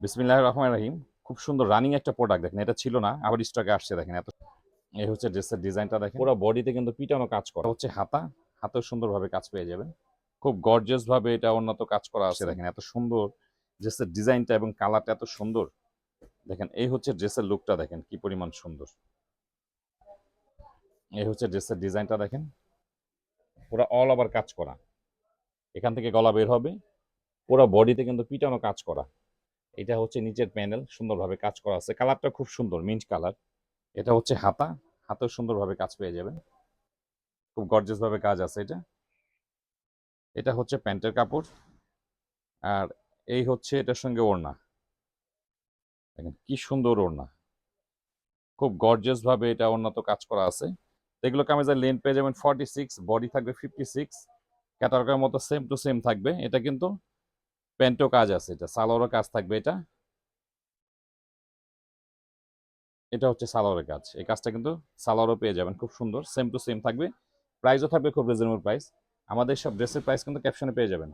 বিসমিল্লাহ রহমান রাহিম। খুব সুন্দর রানিং একটা প্রোডাক্ট দেখেন এটা ছিল না আবার স্টকে আসছে দেখেন এত এই হচ্ছে ড্রেসের ডিজাইনটা দেখেন। পুরো বডিতে কিন্তু পিটানো কাজ করা। হচ্ছে হাতা হাতেও সুন্দরভাবে কাজ পেয়ে যাবেন। খুব গর্জিয়াস ভাবে এটা উন্নত কাজ করা আছে দেখেন এত সুন্দর ড্রেসের ডিজাইনটা এবং কালারটা এত সুন্দর। দেখেন এই হচ্ছে ড্রেসের লুকটা দেখেন কি পরিমাণ সুন্দর। এই হচ্ছে ড্রেসের ডিজাইনটা দেখেন পুরো অল ওভার কাজ করা। এখান থেকে গলা বের হবে পুরো বডিতে কিন্তু পিটানো কাজ করা। এটা হচ্ছে নিচের প্যানেল, সুন্দরভাবে কাজ করা আছে। কালারটা খুব সুন্দর মিন্ট কালার। এটা হচ্ছে হাতা, হাতেও সুন্দরভাবে কাজ পেয়ে যাবেন। খুব গর্জিয়াস ভাবে কাজ আছে এটা। এটা হচ্ছে প্যান্টের কাপড়। আর এই হচ্ছে এটার সঙ্গে ওড়না। দেখেন, কি সুন্দর ওড়না। খুব গর্জিয়াস ভাবে এটা উন্নত কাজ করা আছে। এগুলো কামিজের লেন্থ পেয়ে যাবেন ফর্টি সিক্স বডি থাকবে ফিফটি সিক্স ক্যাটারগের মতো সেম টু সেম থাকবে। এটা কিন্তু প্যান্টও কাজ আছে এটা, সালোয়ারও কাজ থাকবে এটা। এটা হচ্ছে সালোয়ারের কাজ, এই কাজটা কিন্তু সালোয়ারও পেয়ে যাবেন, খুব সুন্দর সেম টু সেম থাকবে। প্রাইসও থাকবে খুব রিজনেবল প্রাইস আমাদের সব ড্রেসের প্রাইস কিন্তু ক্যাপশনে পেয়ে যাবেন।